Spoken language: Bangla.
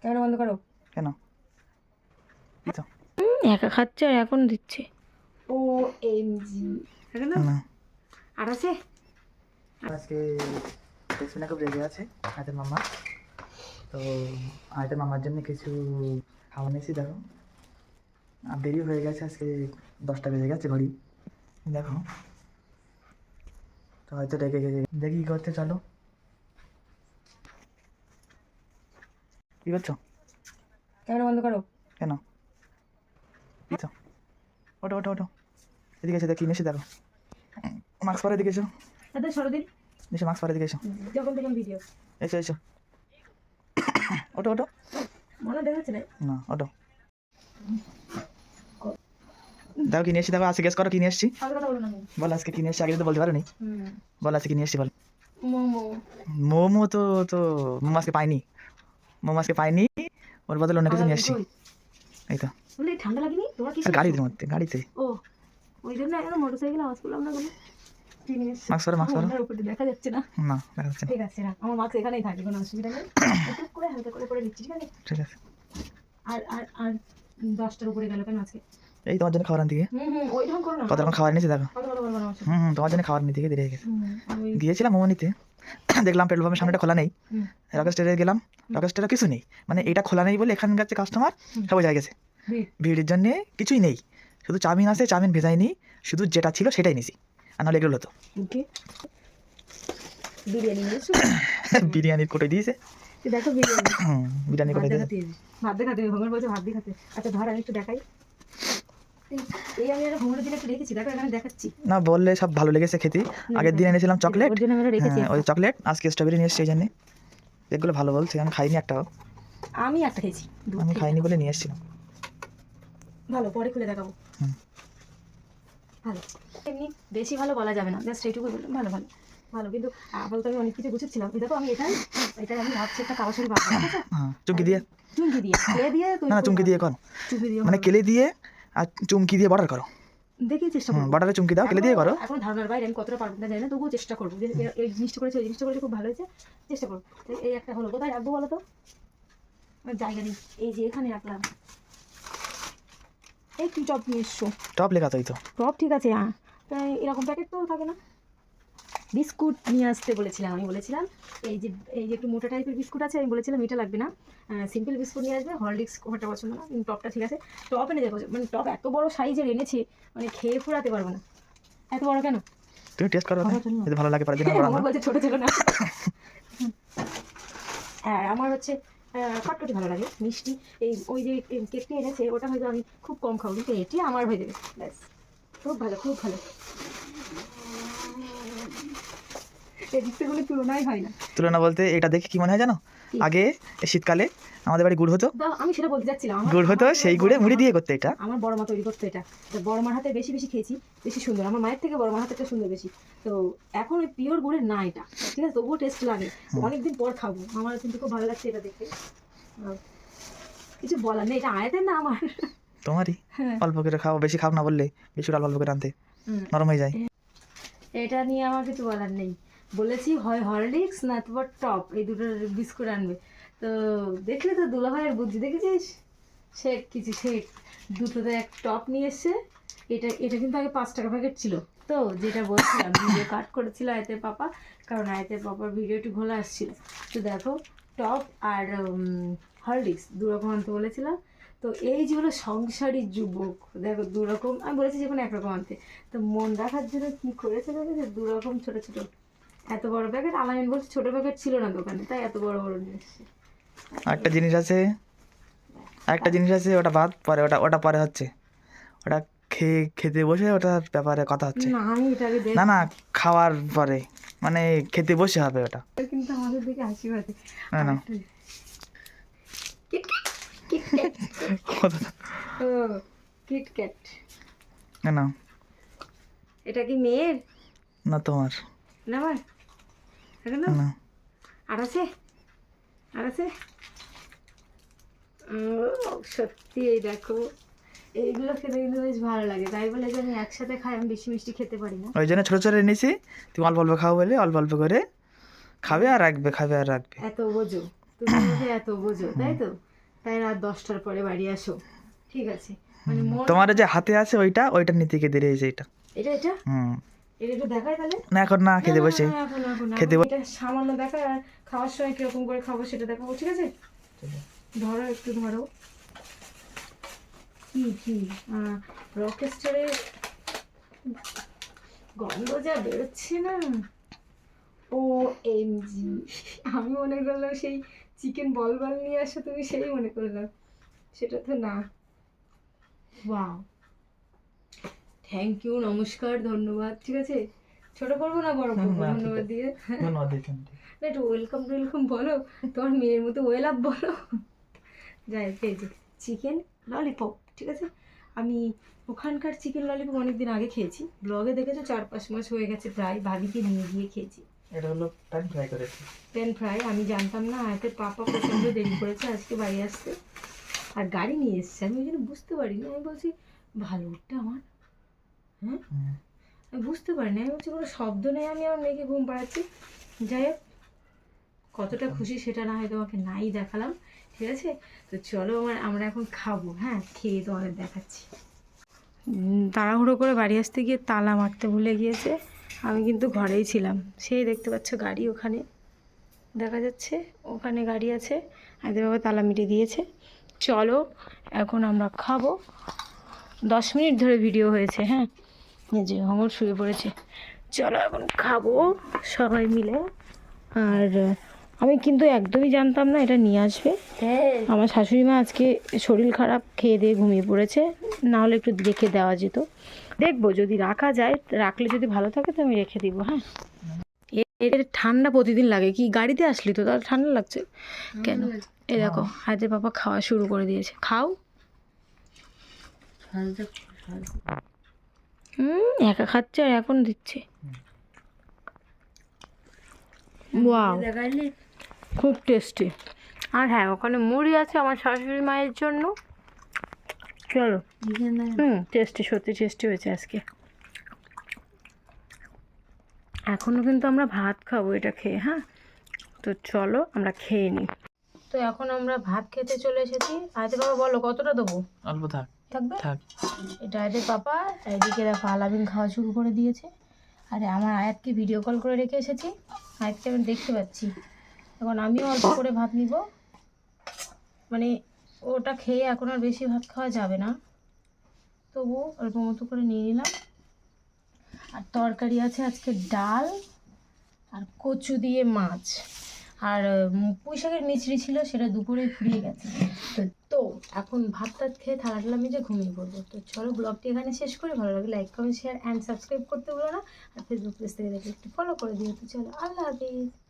ক্যামেরা বন্ধ করো। কেন? একা খাচ্ছে আর এখন দিচ্ছে। ও এম জি। আর আছে? আজকে পেছনে খুব রেগে আছে হাতের মামা। তো হাতের মামার জন্য কিছু খাওয়া নিয়েছি দেখো। আর দেরি হয়ে গেছে আজকে দশটা বেজে গেছে ঘড়ি। দেখো। তো হয়তো রেগে গেছে। দেখি করতে চলো। কী করছ ক্যামেরা বন্ধ করো। কেন? তো ওটো ওটো ওটো এদিকে এসে দেখি মেসে দেখো মাস্ক পরে এদিকে এসো। তাদের সরো দিন। মাস্ক পরে এদিকে এসো। যখন তখন ভিডিও। এসো এসো। ওটো ওটো মনে দেখাচ্ছে না। না ওটো দেখো কি এসছি দেখো আজকে গেস করো কি নিয়ে এসছি বল আজকে কি নিয়ে এসছি। আগে তো বলতে পারো নি। বল আজকে কি নিয়ে এসছি বল। মোমো। মোমো তো তো মোমো আজকে পাইনি। মোমো আজকে পাইনি ওর বদলে অন্য কিছু নিয়ে আসছি এই তো। ঠান্ডা লাগেনি? তোমার কি গাড়ির মধ্যে গাড়িতে। ও ওই জন্য এখন মোটর সাইকেল আওয়াজ করলাম না কোনো। কি নিয়ে এসছো? মাস্ক পরো মাস্ক পরো। দেখা যাচ্ছে না। না দেখা যাচ্ছে ঠিক আছে রাখ। আমার মাস্ক এখানেই থাকে কোনো অসুবিধা নেই। করে হালকা করে পরে নিচ্ছি ঠিক আছে? ঠিক আছে। আর আর আর দশটার উপরে গেল কেন আজকে? এই তোমার জন্য খাবার আনতে গিয়ে। কত রকম নিয়েছি দেখো। হুম হুম তোমার জন্য খাবার নিতে গিয়ে দেরি হয়ে গেছে। গিয়েছিলাম মোমো নিতে। দেখলাম পেট্রোল পাম্পের সামনেটা খোলা নেই। রকেট স্টেটে গেলাম রকেট স্টেটে কিছু নেই। মানে এটা খোলা নেই বলে এখানকার যে কাস্টমার। সব হয়ে গেছে। ভিড়ের জন্য কিছুই নেই। শুধু চাউমিন আছে চাউমিন ভেজাই ভেজাইনি শুধু যেটা ছিল সেটাই নিছি। আর নাহলে এগুলো হতো। বিরিয়ানি বিরিয়ানির কোটে দিয়েছে। দেখো বিরিয়ানি। বিরিয়ানি কোটে দিয়েছে। ভাত দেখাতে ভাত দেখাতে। আচ্ছা ধর আমি একটু দেখাই। এই- এই আমি একটা ভঙ্গরের দিন একটু রেখেছি দেখো এখানে দেখাচ্ছি। না বললে সব ভালো লেগেছে খেতে। আগের দিন এনেছিলাম চকলেট। ওর জন্য আমরা রেখেছি হ্যাঁ, ওই চকলেট আজকে স্ট্রবেরি নিয়ে এসছি জন্যে। এগুলো ভালো বলছে আমি খাইনি একটাও। আমি একটা খেয়েছি আমি খাইনি বলে নিয়ে এসেছিলাম। ভালো পরে খুলে দেখাবো। ভালো। এমনি বেশি ভালো বলা যাবে না জাস্ট এইটুকু বললাম ভালো ভালো। ভালো কিন্তু আপাতত আমি অনেক কিছু গুছাচ্ছিলাম এই দেখো আমি এটাই এটাই আমি ভাবছি একটা হ্যাঁ চুমকি দিয়ে। চুমকি দিয়ে দিয়ে না চুমকি দিয়ে কর। চুমকি দিয়ে মানে কেলে দিয়ে আর চুমকি দিয়ে বর্ডার করো। দেখি চেষ্টা করব। বর্ডারে চুমকি দাও কেলে দিয়ে করো। এখন ধারণার বাইরে আমি কতটা পারব না জানি না তবুও চেষ্টা করব। যে এই জিনিসটা করেছে ওই জিনিসটা করেছে খুব ভালো হয়েছে চেষ্টা করব। এই- একটা হলো কোথায় রাখব বলো তো? জায়গা নেই এই যে এখানে রাখলাম। এই তুই টপ নিয়ে এসছো টপ লেখা তাই তো। টপ ঠিক আছে হ্যাঁ। এরকম প্যাকেট তো থাকে না। বিস্কুট নিয়ে আসতে বলেছিলাম। আমি বলেছিলাম এই যে এই যে একটু মোটা টাইপের বিস্কুট আছে আমি বলেছিলাম এটা লাগবে না। সিম্পল বিস্কুট নিয়ে আসবে হরলিক্স ওটা পছন্দ না টপটা ঠিক আছে। টপ এনে যাব মানে টপ এত বড় সাইজের এনেছি মানে খেয়ে ফুরাতে পারব না। এত বড় কেন? তুমি টেস্ট করো যদি ভালো লাগে দিন আবার আমার। বলছে ছোট ছোট না। হ্যাঁ আমার হচ্ছে খটখটি ভালো লাগে মিষ্টি। এই ওই যে কেকটি এনেছে ওটা হয়তো আমি খুব কম খাব কিন্তু এটি আমার হয়ে যাবে। ব্যাস খুব ভালো খুব ভালো এদিক থেকে কোনো তুলনাই হয় না। তুলনা বলতে এটা দেখে কি মনে হয় জানো? আগে শীতকালে আমাদের বাড়ি গুড় হতো। আমি সেটা বলতে যাচ্ছিলাম। গুড় হতো সেই গুড়ে মুড়ি দিয়ে করতে এটা। আমার বড় মা তৈরি করতো এটা। বড় মার হাতে বেশি বেশি খেয়েছি বেশি সুন্দর। আমার মায়ের থেকে বড় মার হাতে সুন্দর বেশি। তো এখন ওই পিওর গুড়ের না এটা। ঠিক আছে? তবুও টেস্ট লাগে। অনেকদিন পর খাব। আমার কিন্তু খুব ভালো লাগছে এটা আর কিছু বলার নেই। এটা আয়াতের না আমার? তোমারই। হ্যাঁ। অল্প করে খাও বেশি খাও না বললে বেশি অল্প অল্প করে আনতে। নরম হয়ে যায়। এটা নিয়ে আমার কিছু বলার নেই। বলেছি, হয় হরলিক্স না তোমার টপ, এই দুটোর বিস্কুট আনবে। তো দেখলে তো দুলাভাইয়ের বুদ্ধি, দেখেছিস? সে কিছু সে দুটোতে এক টপ নিয়ে এসছে। এটা এটা কিন্তু আগে পাঁচ টাকা প্যাকেট ছিল। তো যেটা বলছিলাম, ভিডিও কাট করেছিল আয়তের পাপা, কারণ আয়তের পাপার ভিডিও একটু ঘোলা আসছিল। তো দেখো, টপ আর হরলিক্স দু রকম আনতে বলেছিলাম। তো এই যে হলো সংসারী যুবক, দেখো দু রকম আমি বলেছি যে কোনো একরকম আনতে। তো মন রাখার জন্য কী করেছে দেখো যে দু রকম ছোট ছোট এত বড় প্যাকেট আলামিন বলছে ছোট প্যাকেট ছিল না দোকানে তাই এত বড় বড় নিয়ে এসছে। একটা জিনিস আছে একটা জিনিস আছে ওটা বাদ পরে ওটা ওটা পরে হচ্ছে। ওটা খেয়ে খেতে বসে ওটার ব্যাপারে কথা হচ্ছে। না আমি এটাকে দেখ না না খাওয়ার পরে মানে খেতে বসে হবে ওটা। কিন্তু আমাদের দিকে হাসি পাচ্ছে না। না কিটক্যাট না। এটা কি মেয়ের? না তোমার। না আমার এখন আর আছে? আর আছে? সত্যি এই দেখো এইগুলো খেতে কিন্তু বেশ ভালো লাগে। তাই বলে যে আমি একসাথে খাই আমি বেশি মিষ্টি খেতে পারি না। ওই জন্য ছোটো ছোটো এনেছি। তুমি অল্প অল্প খাও বলে অল্প অল্প করে খাবে আর রাখবে খাবে আর রাখবে। এত বোঝো। তুমি আমাকে এত বোঝো তাই তো? তাই রাত দশটার পরে বাড়ি আসো। ঠিক আছে। মানে তোমার যে হাতে আছে ওইটা ওইটা নিতে খেতে রয়েছে এটা। এটা এটা? হুম। না এখন না খেতে বসে। খেতে বস- সামান্য দেখা খাওয়ার সময় কীরকম করে খাব সেটা দেখাবো ঠিক আছে? ধরো একটু ধরো। কি কি? রকেস্টারের গন্ধ যা বেরোচ্ছে না। O M G. আমি মনে করলাম সেই চিকেন বল বল নিয়ে আসো তুমি সেই মনে করলাম। সেটা তো না। ওয়াও। থ্যাংক ইউ নমস্কার ধন্যবাদ ঠিক আছে? ছোট করব না বড় করব? ধন্যবাদ দিয়ে। না, একটু ওয়েলকাম ওয়েলকাম বলো। তোমার মেয়ের মতো ওয়েল আপ বলো। যাই যে চিকেন ললিপপ ঠিক আছে? আমি ওখানকার চিকেন ললিপপ অনেকদিন আগে খেয়েছি। ব্লগে দেখেছ চার পাঁচ মাস হয়ে গেছে প্রায় ভাবিকে নিয়ে গিয়ে খেয়েছি। এটা হলো প্যান ফ্রাই করেছি প্যান ফ্রাই আমি জানতাম না আয়তে পাপা প্রচণ্ড দেরি করেছে আজকে বাড়ি আসতে। আর গাড়ি নিয়ে এসছে আমি ওই জন্য বুঝতে পারিনি। আমি বলছি ভালো ওটা আমার হ্যাঁ আমি বুঝতে পারিনি আমি বলছি কোনো শব্দ নেই আমি আমার মেয়েকে ঘুম পাড়াচ্ছি। যাই হোক কতটা খুশি সেটা না হয় তোমাকে নাই দেখালাম ঠিক আছে? তো চলো আমার আমরা এখন খাব হ্যাঁ? খেয়ে তোমাদের দেখাচ্ছি। তাড়াহুড়ো করে বাড়ি আসতে গিয়ে তালা মারতে ভুলে গিয়েছে। আমি কিন্তু ঘরেই ছিলাম। সেই দেখতে পাচ্ছ গাড়ি ওখানে দেখা যাচ্ছে ওখানে গাড়ি আছে আগে বাবা তালা মিটে দিয়েছে। চলো এখন আমরা খাব। দশ মিনিট ধরে ভিডিও হয়েছে হ্যাঁ? এই যে অমর শুয়ে পড়েছে। চলো এখন খাব সবাই মিলে। আর আমি কিন্তু একদমই জানতাম না এটা নিয়ে আসবে। আমার শাশুড়ি মা আজকে শরীর খারাপ খেয়ে দিয়ে ঘুমিয়ে পড়েছে। না হলে একটু রেখে দেওয়া যেত। দেখব যদি রাখা যায় রাখলে যদি ভালো থাকে তো আমি রেখে দিব হ্যাঁ। এ- এর ঠান্ডা প্রতিদিন লাগে। কি গাড়িতে আসলি তো? তার ঠান্ডা লাগছে। কেন? এই দেখো হাতে বাবা খাওয়া শুরু করে দিয়েছে। খাও। হুম একা খাচ্ছে আর এখন দিচ্ছে। ওয়াও খুব টেস্টি আর হ্যাঁ ওখানে মুড়ি আছে আমার শাশুড়ি মায়ের জন্য। চলো। হুম টেস্টি সত্যি টেস্টি হয়েছে আজকে। এখনও কিন্তু আমরা ভাত খাব এটা খেয়ে হ্যাঁ? তো চলো আমরা খেয়ে নিই তো এখন আমরা ভাত খেতে চলে এসেছি। আজ বাবা বলো কতটা দেবো? অল্প থাক। থাকবে? থাক। এটা আয়াতের পাপা এদিকে দেখো আলামিন খাওয়া শুরু করে দিয়েছে। আরে আমার আয়াতকে ভিডিও কল করে রেখে এসেছি। আয়াতকে আমি দেখতে পাচ্ছি। এখন আমিও অল্প করে ভাত নিব। মানে ওটা খেয়ে এখন আর বেশি ভাত খাওয়া যাবে না। তবু অল্প মতো করে নিয়ে নিলাম। আর তরকারি আছে আজকে ডাল আর কচু দিয়ে মাছ। আর পুঁইশাকের পুঁই শাকের মিচড়ি ছিল, সেটা দুপুরে ফুরিয়ে গেছে। তো তো, এখন ভাত টাত খেয়ে থালা মেজে ঘুমিয়ে পড়ব। তো চলো ব্লগটি এখানে শেষ করি। ভালো লাগে like comment share and subscribe করতে বলো না। আর ফেসবুক পেজ থেকে দেখলে একটু ফলো করে দিও। তো চলো, আল্লাহ হাফিজ।